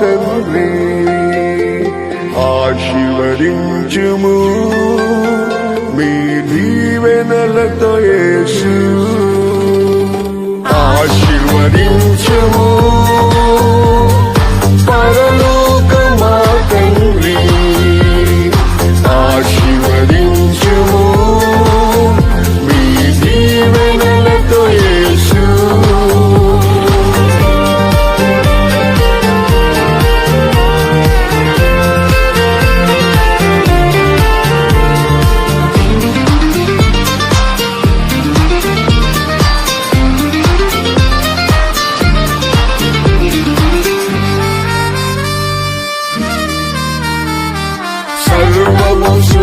తండ్రి ఆశీర్వదించుము. మీ దీవెనలతో యేసు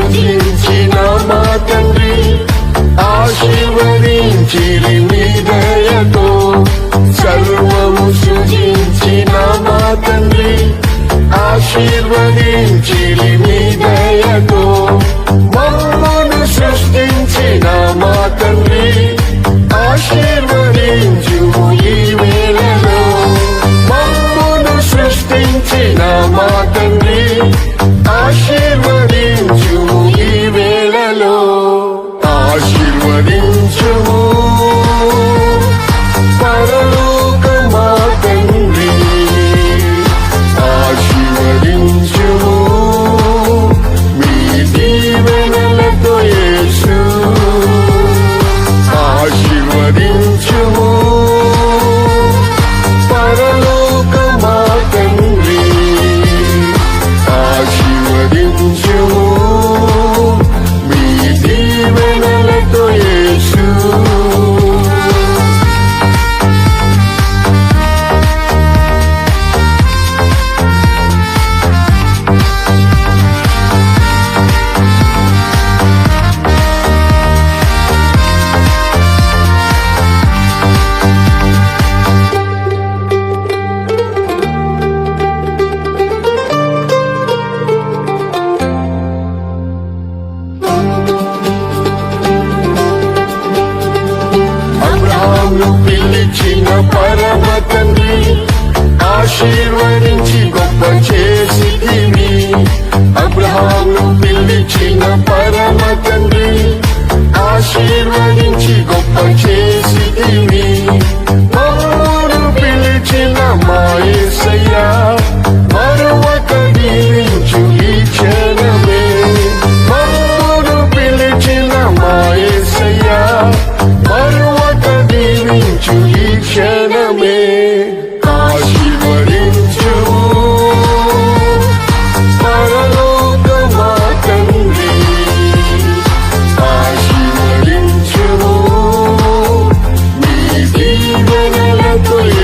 పూజించిన మా తండ్రి ఆశీర్వదించిరి మీ దయతో సర్వము సృజించిన మా తండ్రి ఆశీర్వదించిరి మీ దయతో మమ్మను సృష్టించిన మా తండ్రి ఆశీర్వదించుము ఈ వేళలో మమ్మను సృష్టించిన మా తండ్రి. ఆశీర్వదించి గొప్ప చేసి জীবন তুই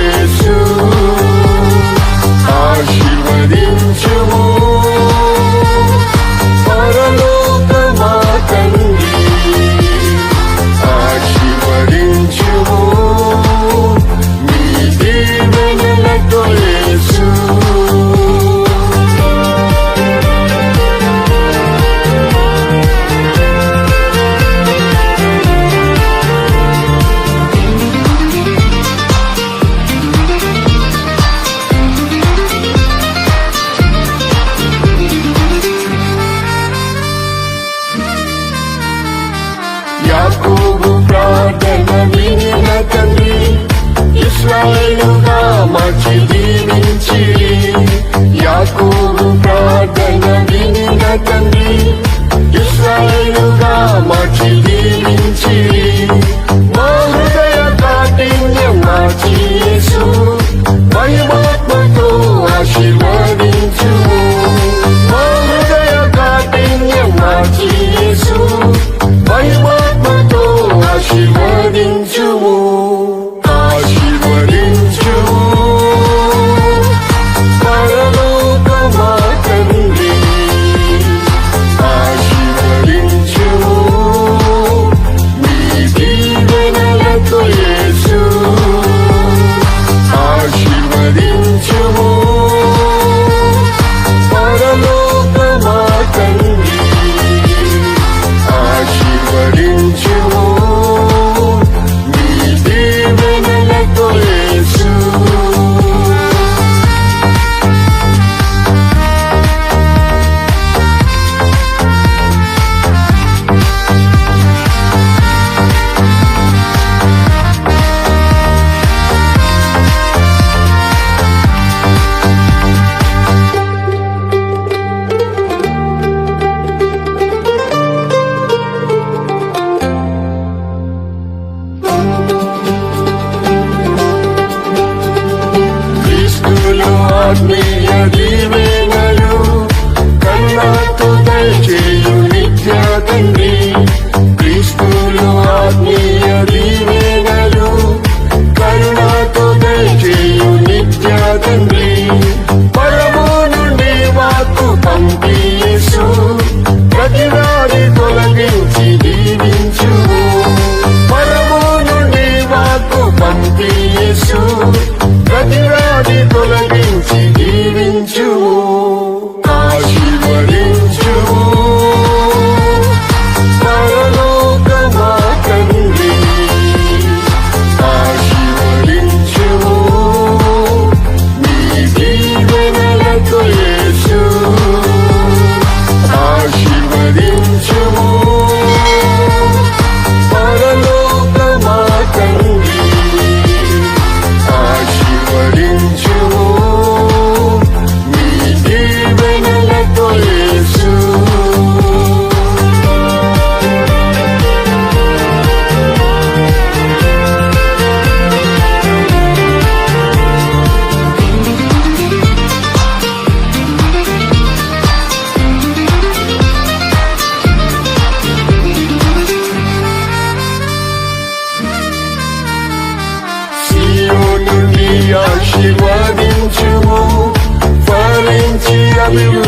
My kitty. we